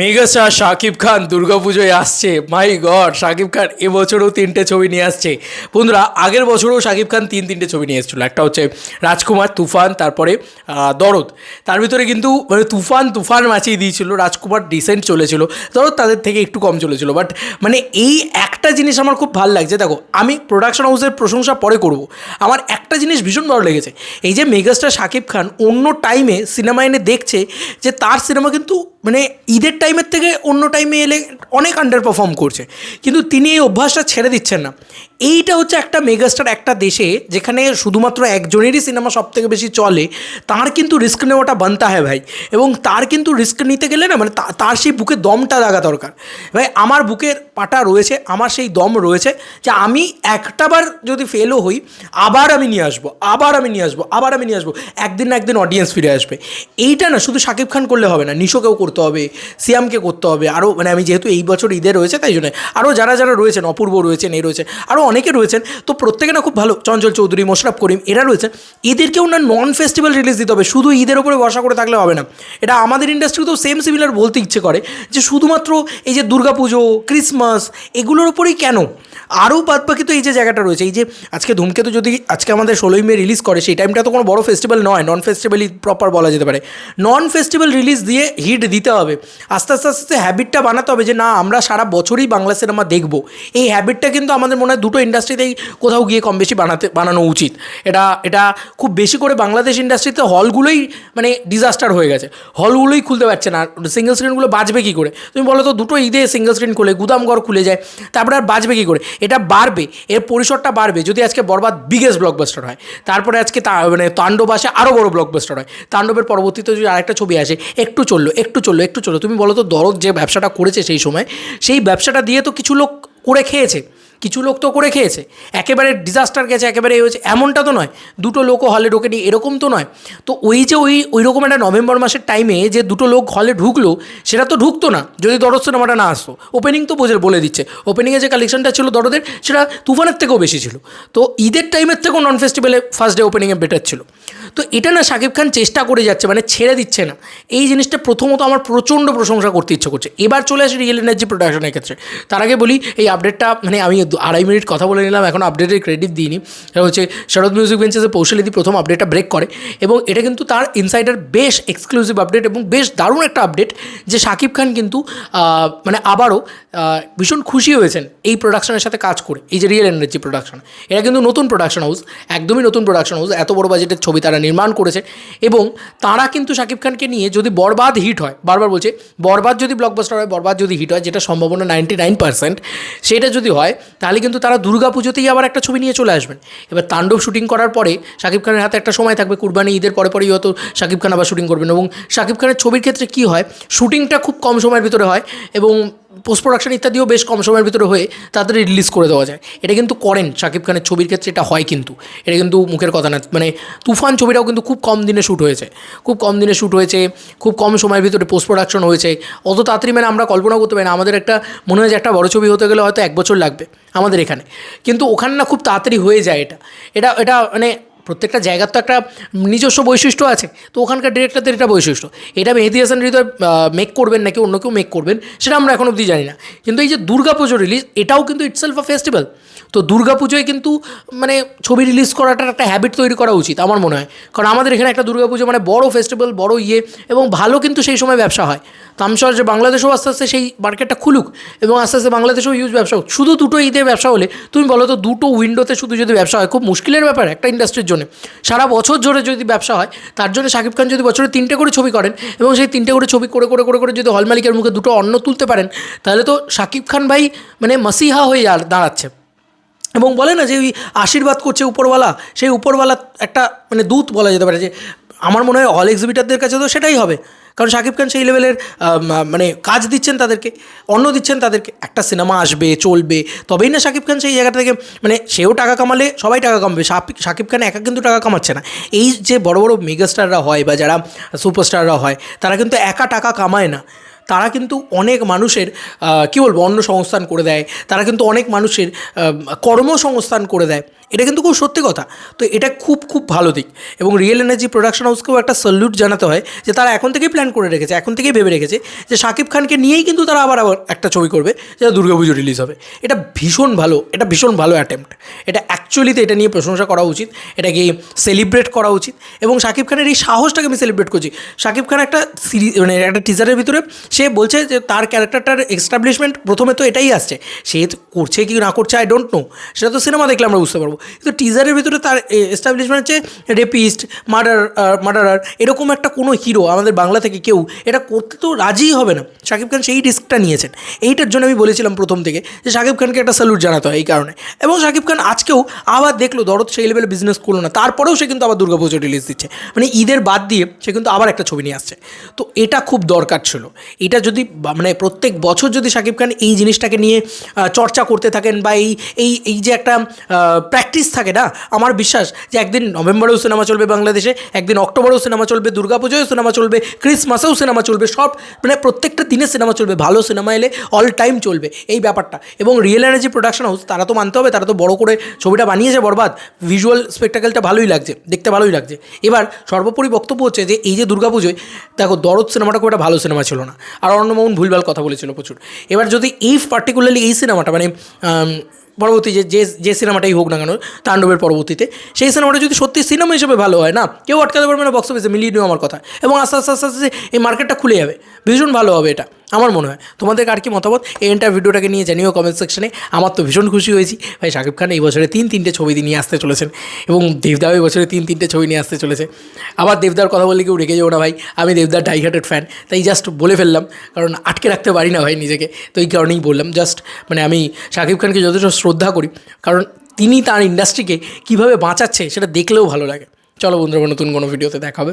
Megastar Shakib Khan দুর্গাপুজোয় আসছে। মাই god Shakib Khan এবছরও তিনটে ছবি নিয়ে আসছে। বন্ধুরা, আগের বছরও শাকিব খান তিন তিনটে ছবি নিয়ে এসেছিল। একটা হচ্ছে রাজকুমার তুফান, তারপরে দরদ। তার ভিতরে কিন্তু মানে তুফান তুফান মাচিয়ে দিয়েছিল, রাজকুমার ডিসেন্ট চলেছিল। দরদ তাদের থেকে একটু কম চলেছিল। বাট মানে এই একটা জিনিস আমার খুব ভালো লাগছে। দেখো, আমি প্রোডাকশন হাউসের প্রশংসা পরে করব। আমার একটা জিনিস ভীষণ ভালো লেগেছে। এই যে মেগাস্টার শাকিব খান অন্য টাইমে সিনেমা এনে দেখছে যে তার সিনেমা কিন্তু মানে ঈদের টাইমের থেকে অন্য টাইমে এলে অনেক আন্ডার পারফর্ম করছে। কিন্তু তিনি এই অভ্যাসটা ছেড়ে দিচ্ছেন না। এইটা হচ্ছে একটা মেগাস্টার একটা দেশে যেখানে শুধুমাত্র একজনেরই সিনেমা সব থেকে বেশি চলে, তার কিন্তু রিস্ক নেওয়াটা বানতা হয় ভাই। এবং তার কিন্তু রিস্ক নিতে গেলে না মানে তার সেই বুকে দমটা লাগা দরকার। ভাই, আমার বুকের পাটা রয়েছে, আমার সেই দম রয়েছে যে আমি একটাবার যদি ফেলও হই, আবার আমি নিয়ে আসব, আবার আমি নিয়ে আসব, আবার আমি নিয়ে আসব, একদিন না একদিন অডিয়েন্স ফিরে আসবে। এইটা না, শুধু শাকিব খান করলে হবে না, নিশোকেও করতে হবে, সিয়ামকে করতে হবে। আরও মানে আমি যেহেতু এই বছর ঈদে রয়েছে, তাই জন্য আরও যারা যারা রয়েছেন, অপূর্ব রয়েছেন এই রয়েছে আরও অনেকে রয়েছেন, তো প্রত্যেকে না খুব ভালো। চঞ্চল চৌধুরী, মোশরাফ করিম, এরা রয়েছে। এদেরকেও না নন ফেস্টিভ্যাল রিলিজ দিতে হবে। শুধু ঈদের ওপরে ভরসা করে থাকলে হবে না। এটা আমাদের ইন্ডাস্ট্রিতেও সেম সিমিলার বলতে ইচ্ছে করে, যে শুধুমাত্র এই যে দুর্গাপুজো ক্রিসমাস এগুলোর ওপরেই কেন? আরও বাদ বাকি তো এই যে জায়গাটা রয়েছে, এই যে আজকে ধূমকেতু যদি আজকে আমাদের ষোলোই মে রিলিজ করে, সেই টাইমটা তো কোনো বড় ফেস্টিভ্যাল নয় নন ফেস্টিভ্যালই প্রপার বলা যেতে পারে। নন ফেস্টিভ্যাল রিলিজ দিয়ে হিট দিতে হবে। আস্তে আস্তে আস্তে হ্যাবিটটা বানাতে হবে যে না, আমরা সারা বছরই বাংলা সিনেমা দেখব। এই হ্যাবিটটা কিন্তু আমাদের মনে হয় দুটো ইন্ডাস্ট্রিতেই কোথাও গিয়ে কম বেশি বানাতে, বানানো উচিত। এটা এটা খুব বেশি করে বাংলাদেশ ইন্ডাস্ট্রিতে হলগুলোই মানে ডিজাস্টার হয়ে গেছে। হলগুলোই খুলতে পারছে না। সিঙ্গেল স্ক্রিনগুলো বাঁচবে কী করে? তুমি বলো তো, দুটো ঈদে সিঙ্গেল স্ক্রিন খুলে, গুদামঘর খুলে যায়, তারপরে আর বাঁচবে কী করে? এটা বাড়বে, এর পরিসরটা বাড়বে। যদি আজকে বরবাদ বিগেস্ট ব্লকবাস্টার হয়, তারপরে আজকে তা মানে তাণ্ডব আসে আরও বড় ব্লকবাস্টার হয়। তাণ্ডবের পরবর্তীতে যদি আরেকটা ছবি আসে, একটু চলল একটু চলল। একটু চলল। তুমি বলো তো, দরদ যে ব্যবসাটা করেছে সেই সময়, সেই ব্যবসাটা দিয়ে তো কিছু লোক করে খেয়েছে, কিছু লোক তো করে খেয়েছে। একেবারে ডিজাস্টার গেছে, একেবারে হয়েছে, এমনটা তো নয়। দুটো লোকও হলে ঢোকেনি, এরকম তো নয়। তো ওই যে ওই ওই রকম একটা নভেম্বর মাসের টাইমে যে দুটো লোক হলে ঢুকলো, সেটা তো ঢুকতো না, যদি দরদ সিনেমাটা না আসতো। ওপেনিং তো বোঝে বলে দিচ্ছে। ওপেনিংয়ে যে কালেকশনটা ছিল দরদের, সেটা তুফানের থেকেও বেশি ছিল। তো ঈদের টাইমের থেকেও নন ফেস্টিভ্যালে ফার্স্ট ডে ওপেনিংয়ে বেটার ছিল। তো এটা না শাকিব খান চেষ্টা করে যাচ্ছে মানে ছেড়ে দিচ্ছে না। এই জিনিসটা প্রথমত আমার প্রচণ্ড প্রশংসা করতে ইচ্ছে করছে। এবার চলে আসি রিয়েল এনার্জি প্রোডাকশনের ক্ষেত্রে। তার আগে বলি, এই আপডেটটা মানে আমি আড়াই মিনিট কথা বলে নিলাম, এখন আপডেটের ক্রেডিট দিইনি। সেটা হচ্ছে শরৎ মিউজিক বেঞ্চেসে পৌশালিদি প্রথম আপডেটটা ব্রেক করে। এবং এটা কিন্তু তার ইনসাইডার বেশ এক্সক্লুসিভ আপডেট এবং বেশ দারুণ একটা আপডেট যে শাকিব খান কিন্তু মানে আবারও ভীষণ খুশি হয়েছেন এই প্রোডাকশনের সাথে কাজ করে। এই যে রিয়েল এনার্জি প্রোডাকশন এটা কিন্তু নতুন প্রোডাকশন হাউস একদমই নতুন প্রোডাকশন হাউস এত বড় বাজেটের ছবি তারা নির্মাণ করেছে এবং তারা কিন্তু শাকিব খানকে নিয়ে যদি বরবাদ হিট হয়, বারবার বলছে, বরবাদ যদি ব্লকবাস্টার হয়, বরবাদ যদি হিট হয়, যেটা সম্ভাবনা নাইনটি নাইন পার্সেন্ট সেটা যদি হয়, তাহলে কিন্তু তারা দুর্গা পুজোতেই আবার একটা ছবি নিয়ে চলে আসবেন। এবার তাণ্ডব শুটিং করার পরে শাকিব খানের হাতে একটা সময় থাকবে, কুরবানি ঈদের পরে পরেই হয়তো শাকিব খান আবার শুটিং করবেন এবং শাকিব খানের ছবির ক্ষেত্রে কী হয় শুটিংটা খুব কম সময়ের ভিতরে হয় এবং পোস্ট প্রোডাকশন ইত্যাদিও বেশ কম সময়ের ভিতরে হয়ে তাড়াতাড়ি রিলিজ করে দেওয়া যায়। এটা কিন্তু করেন শাকিব খানের ছবির ক্ষেত্রে, এটা হয় কিন্তু। এটা কিন্তু মুখের কথা না মানে তুফান ছবিটাও কিন্তু খুব কম দিনে শ্যুট হয়েছে। খুব কম দিনে শ্যুট হয়েছে, খুব কম সময়ের ভিতরে পোস্ট প্রোডাকশন হয়েছে। অত তাড়াতাড়ি মানে আমরা কল্পনা করতে পারি না, আমাদের একটা, মনে হয় যে একটা বড় ছবি হতে গেলে হয়তো এক বছর লাগবে আমাদের এখানে। কিন্তু ওখানে না খুব তাড়াতাড়ি হয়ে যায় এটা। এটা এটা মানে প্রত্যেকটা জায়গার তো একটা নিজস্ব বৈশিষ্ট্য আছে। তো ওখানকার ডিরেক্টরদের এটা বৈশিষ্ট্য। এটা মেহেদি হাসান হৃদয় মেক করবেন নাকি অন্য কেউ মেক করবেন, সেটা আমরা এখন অবধি জানি না। কিন্তু এই যে দুর্গাপুজো রিলিজ এটাও কিন্তু ইটসেলফ আ ফেস্টিভ্যাল তো দুর্গাপুজোয় কিন্তু মানে ছবি রিলিজ করাটার একটা হ্যাবিট তৈরি করা উচিত, আমার মনে হয়। কারণ আমাদের এখানে একটা দুর্গাপুজো মানে বড় ফেস্টিভ্যাল বড় ইয়ে এবং ভালো কিন্তু সেই সময় ব্যবসা হয়। তো যে বাংলাদেশেও আস্তে আস্তে সেই মার্কেটটা খুলুক এবং আস্তে আস্তে বাংলাদেশেও ইউজ ব্যবসা হোক। শুধু দুটো ঈদে ব্যবসা হলে, তুমি বলো তো দুটো উইন্ডোতে শুধু যদি ব্যবসা হয়, খুব মুশকিলের ব্যাপার একটা ইন্ডাস্ট্রির জন্য। সারা বছর জুড়ে যদি ব্যবসা হয়, তার জন্য শাকিব খান যদি বছরে তিনটে করে ছবি করেন এবং সেই তিনটে করে ছবি করে করে করে করে যদি হল মালিকের মুখে দুটো অন্ন তুলতে পারেন, তাহলে তো শাকিব খান ভাই মানে মাসিহা হয়ে দাঁড়- দাঁড়াচ্ছে। এবং বলে না যে ওই আশীর্বাদ করছে উপরওয়ালা, সেই উপরওয়ালা একটা মানে দূত বলা যেতে পারে যে, আমার মনে হয় অল এক্সিবিটারদের কাছে তো সেটাই হবে। কারণ শাকিব খান সেই লেভেলের মানে কাজ দিচ্ছেন তাদেরকে অন্য দিচ্ছেন তাদেরকে। একটা সিনেমা আসবে, চলবে, তবেই না শাকিব খান সেই জায়গা থেকে মানে সেও টাকা কামালে, সবাই টাকা কামাবে। শাকিব খান একা কিন্তু টাকা কামাচ্ছে না। এই যে বড় বড় মেগাস্টাররা হয় বা যারা সুপারস্টাররা হয়, তারা কিন্তু একা টাকা কামায় না। তারা কিন্তু অনেক মানুষের কী বলব অন্য সংস্থান করে দেয়। তারা কিন্তু অনেক মানুষের কর্মসংস্থান করে দেয়। এটা কিন্তু খুব সত্যি কথা। তো এটা খুব খুব ভালো দিক। এবং রিয়েল এনার্জি প্রোডাকশন হাউসকেও একটা সলিউট জানাতে হয় যে তারা এখন থেকেই প্ল্যান করে রেখেছে, এখন থেকেই ভেবে রেখেছে যে শাকিব খানকে নিয়েই কিন্তু তারা আবার আবার একটা ছবি করবে যেটা দুর্গাপুজো রিলিজ হবে। এটা ভীষণ ভালো, এটা ভীষণ ভালো অ্যাটেম্প্ট এটা অ্যাকচুয়ালিতে এটা নিয়ে প্রশংসা করা উচিত, এটাকে সেলিব্রেট করা উচিত এবং শাকিব খানের এই সাহসটাকে আমি সেলিব্রেট করছি। শাকিব খান একটা সিরিজ মানে একটা টিজারের ভিতরে সে বলছে যে তার ক্যারেক্টারটার এক্সটাবলিশমেন্ট প্রথমে তো এটাই আসছে। সে করছে কি না করছে আই ডোন্ট নো সেটা তো সিনেমা দেখলে আমরা বুঝতে পারব। কিন্তু টিজারের ভিতরে তার এস্টাবলিশমেন্ট হচ্ছে রেপিস্ট মার্ডার মার্ডারার এরকম একটা কোনো হিরো আমাদের বাংলা থেকে কেউ এটা করতে তো রাজিই হবে না। শাকিব খান সেই রিস্কটা নিয়েছেন। এইটার জন্য আমি বলেছিলাম প্রথম থেকে যে শাকিব খানকে একটা স্যালুট জানাতে হয় এই কারণে। এবং শাকিব খান আজকেও আবার দেখল দরদ সেই লেভেলে বিজনেস করল না। তারপরেও সে কিন্তু আবার দুর্গাপুজো রিলিজ দিচ্ছে। মানে ঈদের বাদ দিয়ে সে কিন্তু আবার একটা ছবি নিয়ে আসছে। তো এটা খুব দরকার ছিল। এটা যদি মানে প্রত্যেক বছর যদি শাকিব খান এই জিনিসটাকে নিয়ে চর্চা করতে থাকেন বা এই এই এই যে একটা প্র্যাকটিস থাকে না? আমার বিশ্বাস যে একদিন নভেম্বরেও সিনেমা চলবে বাংলাদেশে, একদিন অক্টোবরেও সিনেমা চলবে দুর্গাপুজোয় সিনেমা চলবে ক্রিসমাসেও সিনেমা চলবে, সব মানে প্রত্যেকটা দিনে সিনেমা চলবে, ভালো সিনেমা এলে অল টাইম চলবে, এই ব্যাপারটা। এবং রিয়েল এনার্জি প্রোডাকশন হাউস তারা তো মানতে হবে, তারা তো বড় করে ছবিটা বানিয়েছে বরবাদ ভিজুয়াল স্পেকটাকেলটা ভালোই লাগছে, দেখতে ভালোই লাগছে। এবার সর্বোপরি বক্তব্য হচ্ছে যে, এই যে দুর্গাপুজোয়, দেখো দরদ সিনেমাটা খুব একটা ভালো সিনেমা ছিল না। আর অরণ্যমোহন ভুলভাল কথা বলেছিল প্রচুর। এবার যদি এই পার্টিকুলারলি এই সিনেমাটা মানে পরবর্তী যে যে সিনেমাটাই হোক না কেন, তাণ্ডবের পরবর্তীতে, সেই সিনেমাটা যদি সত্যি সিনেমা হিসেবে ভালো হয় না, কেউ আটকাতে পারবে না বক্স অফিসে মিলিয়ে নিও আমার কথা। এবং আস্তে আস্তে আস্তে আস্তে এই মার্কেটটা খুলে যাবে। ভীষণ ভালো হবে এটা। আমার মনে হয়। তোমাদের আর কি মতামত? এই এন্টার ভিডিওটাকে নিয়ে জানিও কমেন্ট সেকশনে আমার তো ভীষণ খুশি হয়েছি। ভাই, শাকিব খান এই বছরে তিন তিনটে ছবি নিয়ে আসতে চলেছেন। এবং দেবদাও এই বছরে তিন তিনটে ছবি নিয়ে আসতে চলেছে। আবার দেবদার কথা বললে কেউ রেখে যাব না ভাই। আমি দেবদার ডাইহার্টেড ফ্যান তাই জাস্ট বলে ফেললাম। কারণ আটকে রাখতে পারি না ভাই নিজেকে। তো এই কারণেই বললাম জাস্ট মানে আমি শাকিব খানকে যথেষ্ট শ্রদ্ধা করি। কারণ তিনি তার ইন্ডাস্ট্রিকে কীভাবে বাঁচাচ্ছে, সেটা দেখলেও ভালো লাগে। চলো বন্ধুরা, নতুন কোনো ভিডিওতে দেখা হবে।